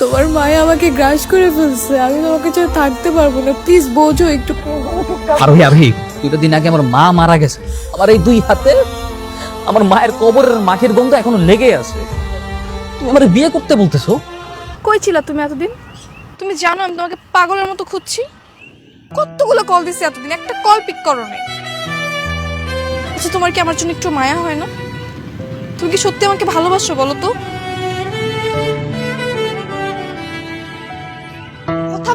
তোমার মায়া আমাকে গ্রাস করে ফেলছে। আমি তোমাকে ছাড়া থাকতে পারব না। প্লিজ বোঝো একটু। আরোহী আরোহী দুটো দিন আগে আমার মা মারা গেছে। আমার এই দুই হাতে আমার মায়ের কবরের মাটির গন্ধ এখনও লেগে আছে। তুমি আমার বিয়ে করতে বলতেছো? কই ছিলা তুমি এতদিন? তুমি জানো আমি তোমাকে পাগলের মতো খুঁজছি। কতগুলো কল দিছি এতদিন? একটা কল পিক করো নাই। আচ্ছা তোমার কি আমার জন্য একটু মায়া হয় না? তুমি কি সত্যি আমাকে ভালোবাসো বলো তো?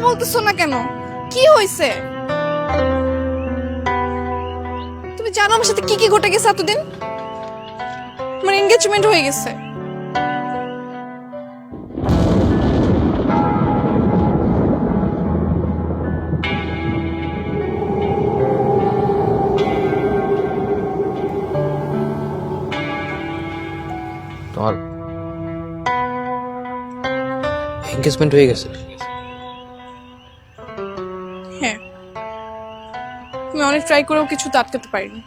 বলতেছো না কেন? কি হয়েছে তুমি জানো আমার সাথে কি কি ঘটে গেছে এতদিন? আমার এনগেজমেন্ট হয়ে গেছে। এনগেজমেন্ট হয়ে গেছে? অনেক ট্রাই করেও কিছু তো আটকাতে পারিনি।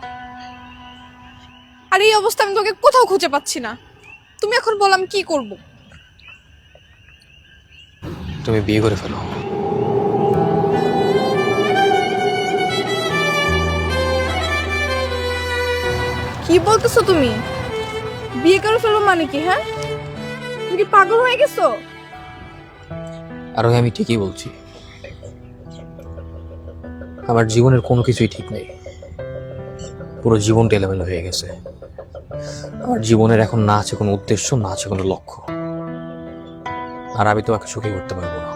আর এই অবস্থা আমি তোকে কোথাও খুঁজে পাচ্ছি না। তুমি এখন বল আমি কি করব। তুমি বিয়ে করে ফেলো। কি বলতেছো তুমি? বিয়ে করে ফেলো মানে কি হ্যাঁ? তুমি কি পাগল হয়ে গেছো? আরোহী আমি ঠিকই বলছি। আমার জীবনের কোনো কিছুই ঠিক নেই। পুরো জীবনটা এলোমেলো হয়ে গেছে। আমার জীবনের এখন না আছে কোনো উদ্দেশ্য না আছে কোনো লক্ষ্য। আর আমি তোমাকে সুখী করতে পারব না।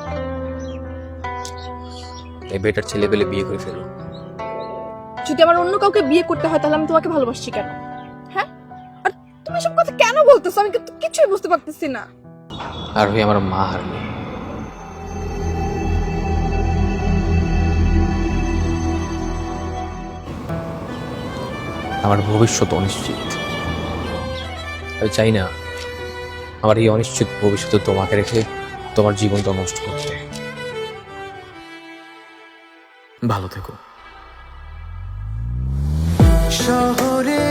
এই বেটার ছেলে পেলে বিয়ে করে ফেলো। যদি আমার অন্য কাউকে বিয়ে করতে হয় তাহলে আমি তোমাকে ভালোবাসছি কেন? হ্যাঁ? আর তুমি সব কথা কেন বলতেছো? আমি কিন্তু কিছুই বুঝতে পারতেছি না। আর হয়ে আমার মা হারবে আমার ভবিষ্যৎ অনিশ্চিত। আমি চাই না আমার এই অনিশ্চিত ভবিষ্যতে তোমাকে রেখে তোমার জীবনটা নষ্ট করতে। ভালো থেকো। শহরের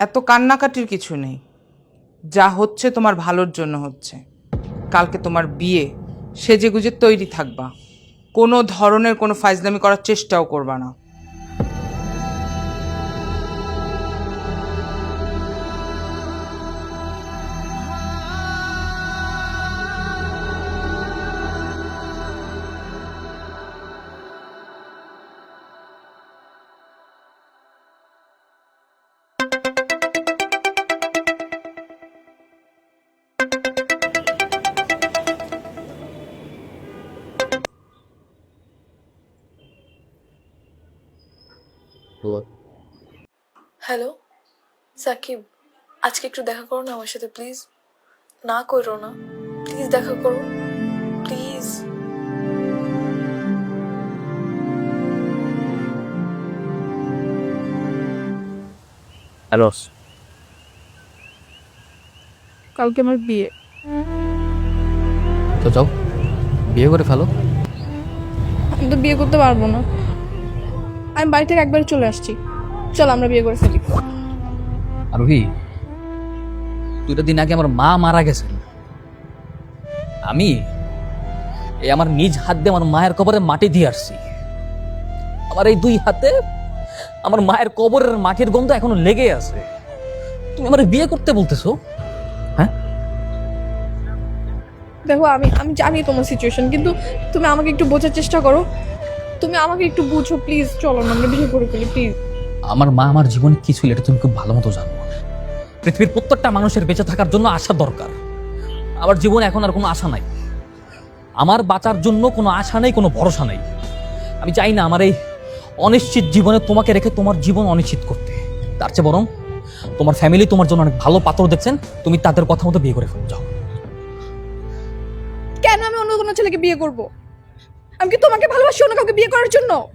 এত কান্নাকাটির কিছু নেই। যা হচ্ছে তোমার ভালোর জন্য হচ্ছে। কালকে তোমার বিয়ে সেজে গুজে তৈরি থাকবা। কোনো ধরনের কোনো ফাইজলামি করার চেষ্টাও করবা না। হ্যালো সাকিব আজকে একটু দেখা করো না আমার সাথে প্লিজ না করো না প্লিজ দেখা করো প্লিজ হ্যালো। কালকে আমার বিয়ে। তো যাও বিয়ে করে ফেলো। আমি তো বিয়ে করতে পারব না। আমি বাড়ি থেকে একবার চলে আসছি। চল আমরা বিয়ে করে ফেলি। আরোহী দুইটা দিন আগে আমার মা মারা গেছেন। আমি এই আমার নিজ হাত দিয়ে আমার মায়ের কবরে মাটি দিয়ে আসছি। আমার এই দুই হাতে আমার মায়ের কবরের মাটির গন্ধ এখনও লেগে আছে। তুমি আমার বিয়ে করতে বলতেছো? হ্যাঁ? দেখো আমি আমি জানি তোমার সিচুয়েশন কিন্তু তুমি আমাকে একটু বোঝার চেষ্টা করো। তুমি আমাকে একটু বুঝো প্লিজ চলো না আমরা বিয়ে করে ফেলি প্লিজ আমার মা আমার জীবনে কি ছিল এটা তুমি খুব ভালো মতো জানো। পৃথিবীর প্রত্যেকটা মানুষের বেঁচে থাকার জন্য আশা দরকার। আমার জীবনে এখন আর কোনো আশা নাই। আমার বাঁচার জন্য কোনো আশা নেই, কোনো ভরসা নেই। আমি চাই না আমার এই অনিশ্চিত জীবনে তোমাকে রেখে তোমার জীবন অনিশ্চিত করতে। তার চেয়ে বরং তোমার ফ্যামিলি তোমার জন্য অনেক ভালো পাত্র দেখছেন, তুমি তাদের কথা মতো বিয়ে করে ফেলো, যাও। কেন আমি অন্য কোনো ছেলেকে বিয়ে করব? আমি কি তোমাকে ভালোবাসি অন্য কাউকে বিয়ে করার জন্য?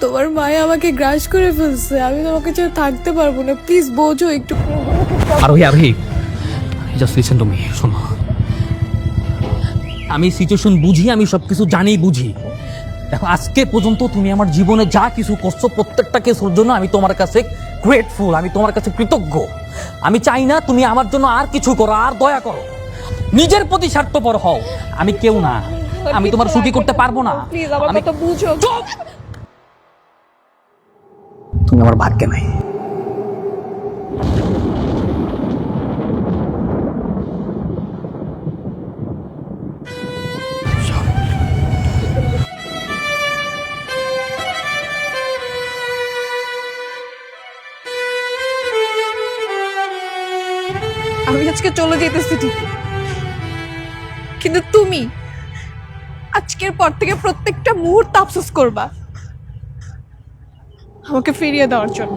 তোমার মায়ে আমাকে গ্রাস করে ফেলছে। আমি তোমাকে ছাড়া থাকতে পারব না। প্লিজ বোঝো একটু। আরোহী আরোহী। জাস্ট লিসেন টু মি শোনো। আমি সিচুয়েশন বুঝি আমি সব কিছু জানি বুঝি। দেখো আজকে পর্যন্ত তুমি আমার জীবনে যা কিছু করছ প্রত্যেকটা কিছুর জন্য আমি তোমার কাছে গ্রেটফুল আমি তোমার কাছে কৃতজ্ঞ। আমি চাই না তুমি আমার জন্য আর কিছু করো আর দয়া করো। নিজের প্রতি স্বার্থপর হও। আমি কেউ না। আমি তোমার সুখী করতে পারব না। প্লিজ আমার আমি কথা বুঝো। তুমি আমার ভাগ্যে নাই। আমি আজকে চলে যেতেছি ঠিকই। কিন্তু তুমি আজকের পর থেকে প্রত্যেকটা মুহূর্ত আফসোস করবা। আমাকে ফিরিয়ে দেওয়ার জন্য।